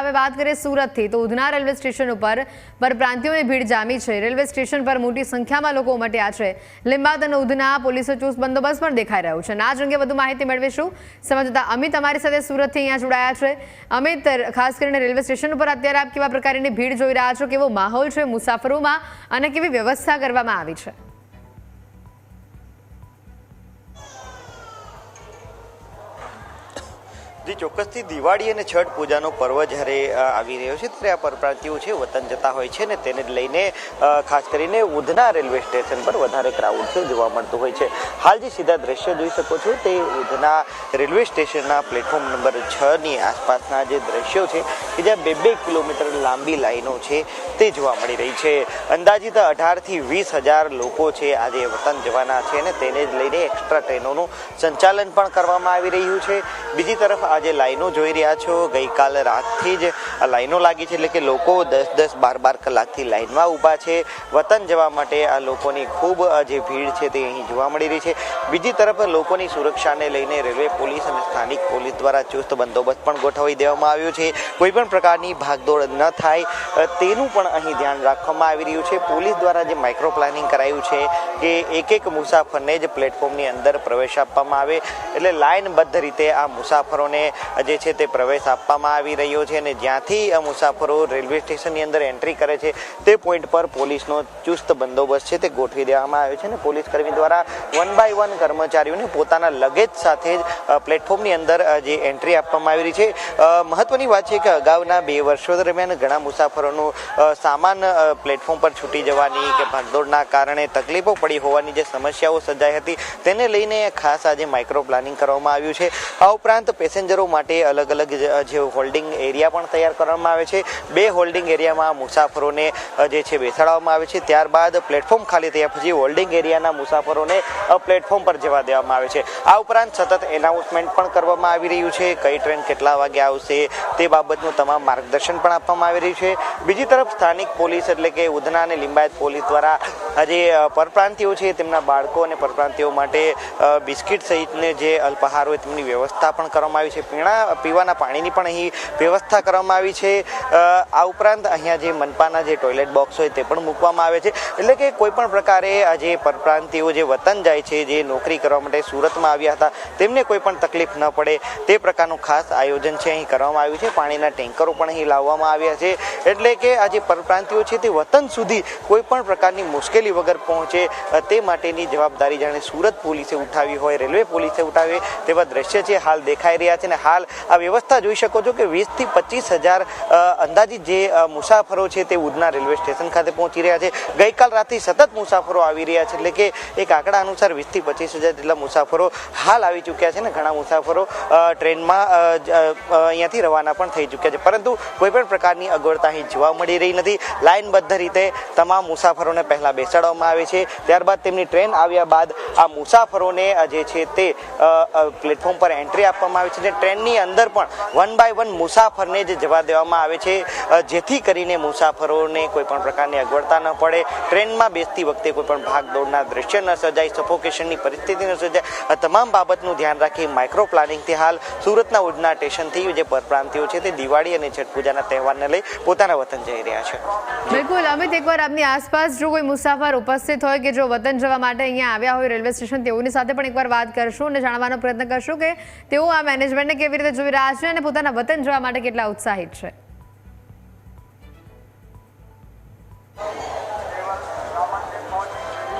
હવે વાત કરીએ સુરતથી. તો ઉધના રેલવે સ્ટેશન ઉપર પરપ્રાંતિઓની ભીડ જામી છે. રેલવે સ્ટેશન પર મોટી સંખ્યામાં લોકો ઉમટ્યા છે. લિંબાત અને ઉધના પોલીસે ચુસ્ત બંદોબસ્ત પણ દેખાઈ રહ્યો છે. અને આ અંગે વધુ માહિતી મેળવીશું. સમજતા અમિત અમારી સાથે સુરતથી અહીંયા જોડાયા છે. અમિત, ખાસ કરીને રેલવે સ્ટેશન ઉપર અત્યારે આપ કેવા પ્રકારની ભીડ જોઈ રહ્યા છો? કેવો માહોલ છે મુસાફરોમાં? અને કેવી વ્યવસ્થા કરવામાં આવી છે? જે ચોક્કસથી દિવાળી અને છઠ પૂજાનો પર્વ જ્યારે આવી રહ્યો છે, ત્યારે આ પરપ્રાંતિઓ છે, વતન જતા હોય છે ને તેને લઈને ખાસ કરીને ઉધના રેલવે સ્ટેશન પર વધારે ક્રાઉડ છે, જોવા મળતું હોય છે. હાલ જે સીધા દ્રશ્ય જોઈ શકો છો, તે ઉધના રેલવે સ્ટેશનના પ્લેટફોર્મ નંબર છની આસપાસના જે દ્રશ્યો છે, કે જ્યાં બે બે કિલોમીટર લાંબી લાઈનો છે, તે જોવા મળી રહી છે. અંદાજિત અઢારથી વીસ હજાર લોકો છે આજે વતન જવાના છે અને તેને જ લઈને એક્સ્ટ્રા ટ્રેનોનું સંચાલન પણ કરવામાં આવી રહ્યું છે. બીજી તરફ આજે લાઈનો જોઈ રહ્યા છો, ગઈકાલ રાતથી જ લાઈનો લાગી છે, એટલે કે લોકો દસ દસ બાર બાર કલાકથી લાઈનમાં ઊભા છે. વતન જવા માટે આ લોકોની ખૂબ જે ભીડ છે તે અહીં જોવા મળી રહી છે. બીજી તરફ લોકોની સુરક્ષાને લઈને રેલવે પોલીસ અને સ્થાનિક પોલીસ દ્વારા ચુસ્ત બંદોબસ્ત પણ ગોઠવી દેવામાં આવ્યો છે. કોઈ પણ પ્રકારની ભાગદોડ ન થાય તેનું પણ અહીં ધ્યાન રાખવામાં આવી રહ્યું છે. પોલીસ દ્વારા જે માઇક્રો પ્લાનિંગ કરાયું છે કે એક એક મુસાફરને જ પ્લેટફોર્મની અંદર પ્રવેશ આપવામાં આવે. એટલે લાઇનબદ્ધ રીતે આ મુસાફરોને જે છે તે પ્રવેશ આપવામાં આવી રહ્યો છે અને જ્યાંથી આ મુસાફરો રેલવે સ્ટેશનની અંદર એન્ટ્રી કરે છે, તે પોઈન્ટ પર પોલીસનો ચુસ્ત બંદોબસ્ત છે તે ગોઠવી દેવામાં આવ્યો છે અને પોલીસ કર્મી દ્વારા વન બાય વન કર્મચારીઓને પોતાના લગેજ સાથે જ પ્લેટફોર્મની અંદર જે એન્ટ્રી આપવામાં આવી રહી છે. મહત્વની વાત છે કે અગાઉના બે વર્ષો દરમિયાન ઘણા મુસાફરોનું સામાન પ્લેટફોર્મ પર છૂટી જવાની કે ભાગદોડના કારણે તકલીફો પડી હોવાની જે સમસ્યાઓ સર્જાઈ હતી, તેને લઈને ખાસ આજે માઇક્રો પ્લાનિંગ કરવામાં આવ્યું છે. આ ઉપરાંત પેસેન્જરો માટે અલગ અલગ જે હોલ્ડિંગ એરિયા પણ તૈયાર કરવામાં આવે છે. બે હોલ્ડિંગ એરિયામાં મુસાફરોને જે છે, બેસાડવામાં આવે છે. ત્યારબાદ પ્લેટફોર્મ ખાલી થયા પછી હોલ્ડિંગ એરિયાના મુસાફરોને પ્લેટફોર્મ પર જવા દેવામાં આવે છે. આ ઉપરાંત સતત એનાઉન્સમેન્ટ પણ કરવામાં આવી રહ્યું છે. કઈ ટ્રેન કેટલા વાગે આવશે તે બાબતનું તમામ માર્ગદર્શન પણ આપવામાં આવી રહ્યું છે. બીજી તરફ સ્થાનિક પોલીસ એટલે કે ઉધના અને લિંબાયત પોલીસ દ્વારા જે પરપ્રાંતિઓ છે, તેમના બાળકો અને પરપ્રાંતિઓ માટે બિસ્કિટ સહિતને જે અલ્પાહાર હોય તેમની વ્યવસ્થા પણ કરવામાં આવી છે. પીણા, પીવાના પાણીની પણ અહીં વ્યવસ્થા કરવામાં આવી છે. આ ઉપરાંત અહીંયા જે મનપાના જે ટોયલેટ બોક્સ હોય તે પણ મૂકવામાં આવે છે. એટલે કે કોઈ પણ પ્રકારે આ જે પરપ્રાંતિઓ, જે વતન જાય છે, જે નોકરી કરવા માટે સુરતમાં આવ્યા હતા, તેમને કોઈ પણ તકલીફ ન પડે. તે પ્રકારનું ખાસ આયોજન છે અહીં કરવામાં આવ્યું છે. પાણીના ટેન્કરો પણ અહીં લાવવામાં આવ્યા છે. એટલે કે આ જે પરપ્રાંતિઓ છે તે વતન સુધી કોઈ પણ પ્રકારની મુશ્કેલી વગર પહોંચે તે માટેની જવાબદારી જાણે સુરત પોલીસે ઉઠાવી હોય, રેલવે પોલીસે ઉઠાવી તેવા દ્રશ્ય છે, હાલ દેખાઈ રહ્યા છે. અને હાલ આ વ્યવસ્થા જોઈ શકો છો કે વીસથી પચીસ હજાર અંદાજિત જે મુસાફરો છે તે ઉધના રેલવે સ્ટેશન ખાતે પહોંચી રહ્યા છે. ગઈકાલ રાતથી સતત મુસાફરો આવી રહ્યા છે. એટલે કે એક આંકડા અનુસાર વીસથી પચીસ હજાર જેટલા મુસાફરો હાલ આવી ચૂક્યા છે ને ઘણા મુસાફરો ટ્રેનમાં અહીંયાથી રવાના પણ થઈ ચૂક્યા છે. પરંતુ કોઈપણ પ્રકારની અગવડતા અહીં જોવા મળી રહી નથી. લાઇનબદ્ધ રીતે તમામ મુસાફરોને પહેલાં બેસાડવામાં આવે છે. ત્યારબાદ તેમની ટ્રેન આવ્યા બાદ આ મુસાફરોને જે છે તે પ્લેટફોર્મ પર એન્ટ્રી આપવામાં આવે છે. ટ્રેનની અંદર પણ વન બાય વન મુસાફરને જ જવા દેવામાં આવે છે. જેથી કરીને મુસાફરોને કોઈ પણ પ્રકારની અગવડતા ન પડે. ટ્રેનમાં બેસતી વખતે કોઈ પણ ભાગદોડના દ્રશ્ય ન સર્જાય સફોકેશનની પરિસ્થિતિ ન સર્જાય. આ તમામ બાબતનું ધ્યાન રાખી માઇક્રો પ્લાનિંગથી હાલ સુરતના ઉડના સ્ટેશનથી જે પરપ્રાંતિઓ છે તે દિવાળી અને છઠ પૂજાના તહેવારને લઈ પોતાના વતન જઈ રહ્યા છે. બિલકુલ, અમિત, એકવાર આપની આસપાસ જો કોઈ મુસાફર ઉપસ્થિત હોય કે જો વતન જવા માટે અહીંયા આવ્યા હોય રેલવે સ્ટેશન, તેઓની સાથે પણ એકવાર વાત કરશું અને જાણવાનો પ્રયત્ન કરશું કે તેઓ આ વતનને કેવી રીતે જોઈ રહ્યા છે અને પોતાના વતન જોવા માટે કેટલા ઉત્સાહિત છે?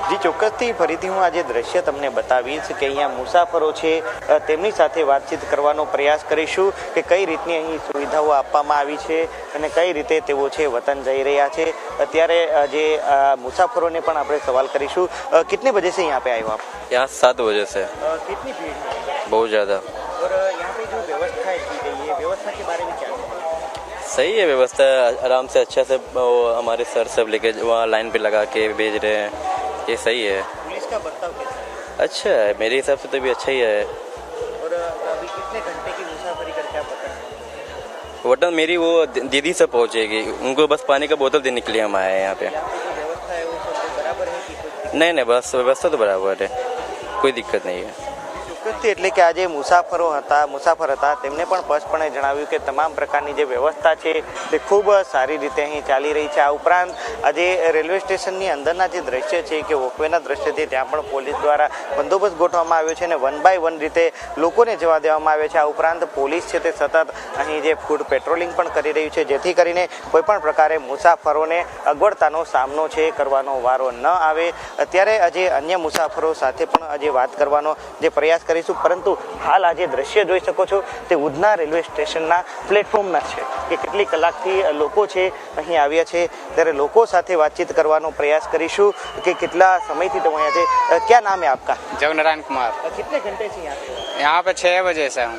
જી ચોક્કસથી. ફરીથી હું આજે દ્રશ્ય તમને બતાવીશ કે અહીંયા મુસાફરો છે તેમની સાથે વાતચીત કરવાનો પ્રયાસ કરીશું કે કઈ રીતની અહીં સુવિધાઓ આપવામાં આવી છે અને કઈ રીતે તેઓ છે વતન જઈ રહ્યા છે. અત્યારે જે મુસાફરોને પણ આપણે સવાલ કરીશું. કેટલી બજે છે અહીંયા પે આવ્યો આપ? યહાં સાત બજે છે. કેટલી ભીડ બહુ જ્યાદા. सही है व्यवस्था आराम से अच्छा से वो हमारे सर सब लेके वहाँ लाइन पे लगा के भेज रहे हैं। ये सही है। पुलिस का बर्ताव कैसा है? अच्छा है मेरे हिसाब से तो भी अच्छा ही है। और अभी कितने घंटे की मुसाफरी करके आप बताएँ वटन मेरी वो दीदी से पहुँचेगी। उनको बस पानी का बोतल देने के लिए हम आए हैं यहाँ पे। सब कुछ नहीं नहीं बस व्यवस्था तो बराबर है। कोई दिक्कत नहीं है। ચોક્કસથી એટલે કે આજે મુસાફરો હતા, મુસાફર હતા, તેમને પણ સ્પષ્ટપણે જણાવ્યું કે તમામ પ્રકારની જે વ્યવસ્થા છે તે ખૂબ સારી રીતે અહીં ચાલી રહી છે. આ ઉપરાંત આજે રેલવે સ્ટેશનની અંદરના જે દ્રશ્ય છે કે વોકવેના દ્રશ્ય ત્યાં પણ પોલીસ દ્વારા બંદોબસ્ત ગોઠવવામાં આવ્યો છે અને વન બાય વન રીતે લોકોને જવા દેવામાં આવે છે. આ ઉપરાંત પોલીસ છે તે સતત અહીં જે ફૂડ પેટ્રોલિંગ પણ કરી રહ્યું છે, જેથી કરીને કોઈપણ પ્રકારે મુસાફરોને અગવડતાનો સામનો છે, કરવાનો વારો ન આવે. અત્યારે આજે અન્ય મુસાફરો સાથે પણ આજે વાત કરવાનો જે પ્રયાસ કરીશું પરંતુ હાલ આજે દ્રશ્ય જોઈ શકો છો તે ઉધના રેલવે સ્ટેશનના પ્લેટફોર્મના છે કે કેટલી કલાકથી લોકો છે અહીં આવ્યા છે ત્યારે લોકો સાથે વાતચીત કરવાનો પ્રયાસ કરીશું કે કેટલા સમયથી તમે અહીંયા છે અ, ક્યાં નામ है आपका जग नारायण कुमार कितने घंटे से यहाँ पे यहाँ पे छः बजे से हूँ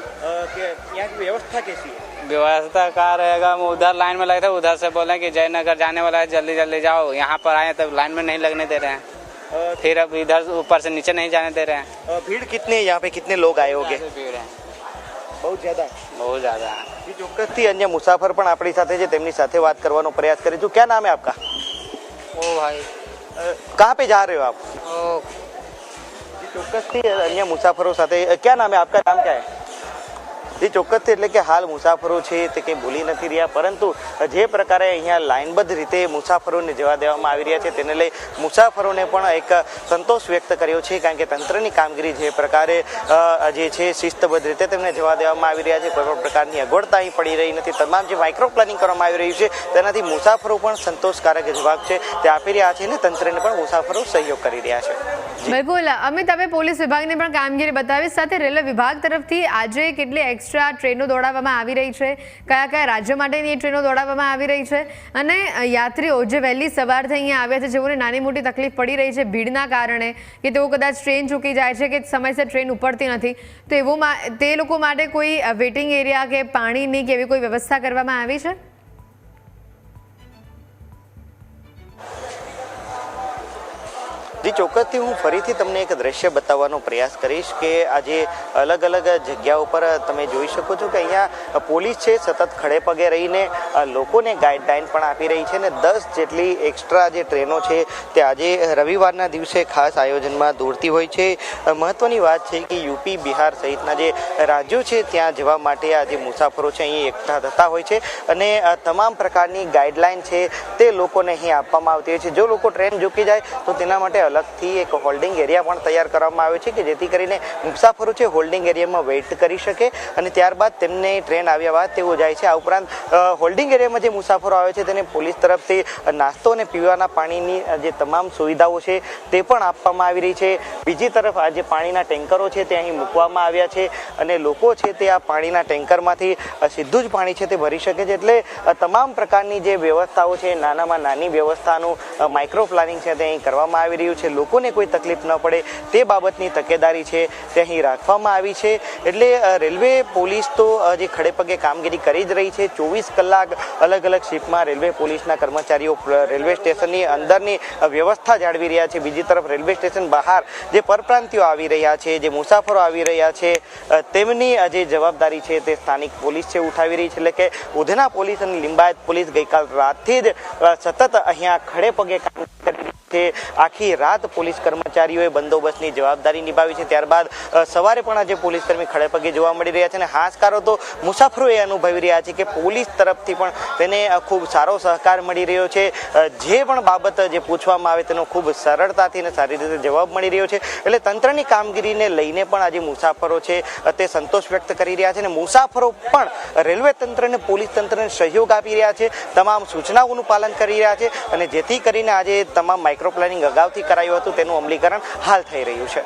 कि यहाँ की व्यवस्था कैसी है व्यवस्था कहाँ रहेगा हम उधर लाइन में लगे थे उधर से बोले कि जयनगर जाने वाला है जल्दी जल्दी जाओ यहाँ पर आए तब लाइन में नहीं लगने दे रहे हैं फिर अब इधर ऊपर से नीचे नहीं जाने दे रहे हैं अ, भीड़ कितनी है यहाँ पे कितने लोग आए होंगे ज्यादा भीड़ है बहुत ज्यादा बहुत ज़्यादा है જી ચોક્કસથી અન્ય મુસાફર પણ આપણી સાથે છે તેમની સાથે વાત કરવાનો પ્રયાસ કરીશું ક્યાં નામ है आपका ओ भाई अ, कहाँ पे जा रहे हो आप ओ જી ચોક્કસથી અન્ય મુસાફરો સાથે અ, ક્યાં નામ है आपका नाम क्या है જી ચોક્કસથી એટલે કે હાલ મુસાફરો છે તે કંઈ ભૂલી નથી રહ્યા, પરંતુ જે પ્રકારે અહીંયા લાઇનબદ્ધ રીતે મુસાફરોને જવા દેવામાં આવી રહ્યા છે, તેને લઈ મુસાફરોને પણ એક સંતોષ વ્યક્ત કર્યો છે, કારણ કે તંત્રની કામગીરી જે પ્રકારે જે છે શિસ્તબદ્ધ રીતે તેમને જવા દેવામાં આવી રહ્યા છે, કોઈ પણ પ્રકારની અગવડતા અહીં પડી રહી નથી. તમામ જે માઇક્રો પ્લાનિંગ કરવામાં આવી રહ્યું છે, તેનાથી મુસાફરો પણ સંતોષકારક જવાબ છે, તે આપી રહ્યા છે અને તંત્રને પણ મુસાફરો સહયોગ કરી રહ્યા છે. બિલકુલ અમિત હવે પોલીસ વિભાગની પણ કામગીરી બતાવી સાથે રેલવે વિભાગ તરફથી આજે કેટલી એક્સ્ટ્રા ટ્રેનો દોડાવવામાં આવી રહી છે. કયા કયા રાજ્ય માટેની એ ટ્રેનો દોડાવવામાં આવી રહી છે અને યાત્રીઓ જે વહેલી સવારથી અહીંયા આવ્યા છે, જેઓને નાની મોટી તકલીફ પડી રહી છે ભીડના કારણે કે તેઓ કદાચ ટ્રેન ચૂકી જાય છે કે સમયસર ટ્રેન ઉપડતી નથી, તો એવો તે લોકો માટે કોઈ વેટિંગ એરિયા કે પાણીની કે એવી કોઈ વ્યવસ્થા કરવામાં આવી છે? ચોક્કસથી હું ફરીથી તમને એક દ્રશ્ય બતાવવાનો પ્રયાસ કરીશ કે આજે અલગ અલગ જગ્યાઓ પર તમે જોઈ શકો છો કે અહીંયા પોલીસ છે, સતત ખડે પગે રહીને લોકોને ગાઈડલાઈન પણ આપી રહી છે ને દસ જેટલી એક્સ્ટ્રા જે ટ્રેનો છે તે આજે રવિવારના દિવસે ખાસ આયોજનમાં દોડતી હોય છે. મહત્ત્વની વાત છે કે યુપી બિહાર સહિતના જે રાજ્યો છે ત્યાં જવા માટે આ જે મુસાફરો છે અહીં એકઠા થતા હોય છે અને તમામ પ્રકારની ગાઈડલાઈન છે તે લોકોને અહીં આપવામાં આવતી હોય છે. જો લોકો ટ્રેન ચૂકી જાય તો તેના માટે અલગથી એક હોલ્ડિંગ એરિયા પણ તૈયાર કરવામાં આવ્યો છે કે જેથી કરીને મુસાફરો છે હોલ્ડિંગ એરિયામાં વેઇટ કરી શકે અને ત્યારબાદ તેમને ટ્રેન આવ્યા બાદ તેઓ જાય છે. આ ઉપરાંત હોલ્ડિંગ એરિયામાં જે મુસાફરો આવે છે તેને પોલીસ તરફથી નાસ્તો અને પીવાના પાણીની જે તમામ સુવિધાઓ છે તે પણ આપવામાં આવી રહી છે. બીજી તરફ આ જે પાણીના ટેન્કરો છે તે અહીં મૂકવામાં આવ્યા છે અને લોકો છે તે આ પાણીના ટેન્કરમાંથી સીધું જ પાણી છે તે ભરી શકે છે. એટલે તમામ પ્રકારની જે વ્યવસ્થાઓ છે, નાનામાં નાની વ્યવસ્થાનું માઇક્રો પ્લાનિંગ છે તે અહીં કરવામાં આવી રહ્યું છે. લોકોને કોઈ તકલીફ ન પડે, તે બાબતની તકેદારી છે તે અહીં રાખવામાં આવી છે. એટલે રેલવે પોલીસ તો જે ખડેપગે કામગીરી કરી જ રહી છે, ચોવીસ કલાક અલગ અલગ શિફ્ટમાં રેલવે પોલીસના કર્મચારીઓ રેલવે સ્ટેશનની અંદરની વ્યવસ્થા જાળવી રહ્યા છે. બીજી તરફ રેલવે સ્ટેશન બહાર જે પરપ્રાંતિઓ આવી રહ્યા છે, જે મુસાફરો આવી રહ્યા છે તેમની જે જવાબદારી છે તે સ્થાનિક પોલીસ છે ઉઠાવી રહી છે. એટલે કે ઉધના પોલીસ અને લિંબાયત પોલીસ ગઈકાલ રાતથી જ સતત અહીંયા ખડે પગે કામ કરી છે આખી રાત પોલીસ કર્મચારીઓએ બંદોબસ્તની જવાબદારી નિભાવી છે. ત્યારબાદ સવારે પણ આજે પોલીસ કર્મી ખડેપગે જોવા મળી રહ્યા છે અને હાશકારો તો મુસાફરો એ અનુભવી રહ્યા છે કે પોલીસ તરફથી પણ તેને ખૂબ સારો સહકાર મળી રહ્યો છે. જે પણ બાબત જે પૂછવામાં આવે તેનો ખૂબ સરળતાથી અને સારી રીતે જવાબ મળી રહ્યો છે. એટલે તંત્રની કામગીરીને લઈને પણ આજે મુસાફરો છે તે સંતોષ વ્યક્ત કરી રહ્યા છે અને મુસાફરો પણ રેલવે તંત્રને, પોલીસ તંત્રને સહયોગ આપી રહ્યા છે. તમામ સૂચનાઓનું પાલન કરી રહ્યા છે અને જેથી કરીને આજે તમામ માઇક્રો પ્લાનિંગ અગાઉથી કરાયું હતું તેનું અમલીકરણ હાલ થઈ રહ્યું છે.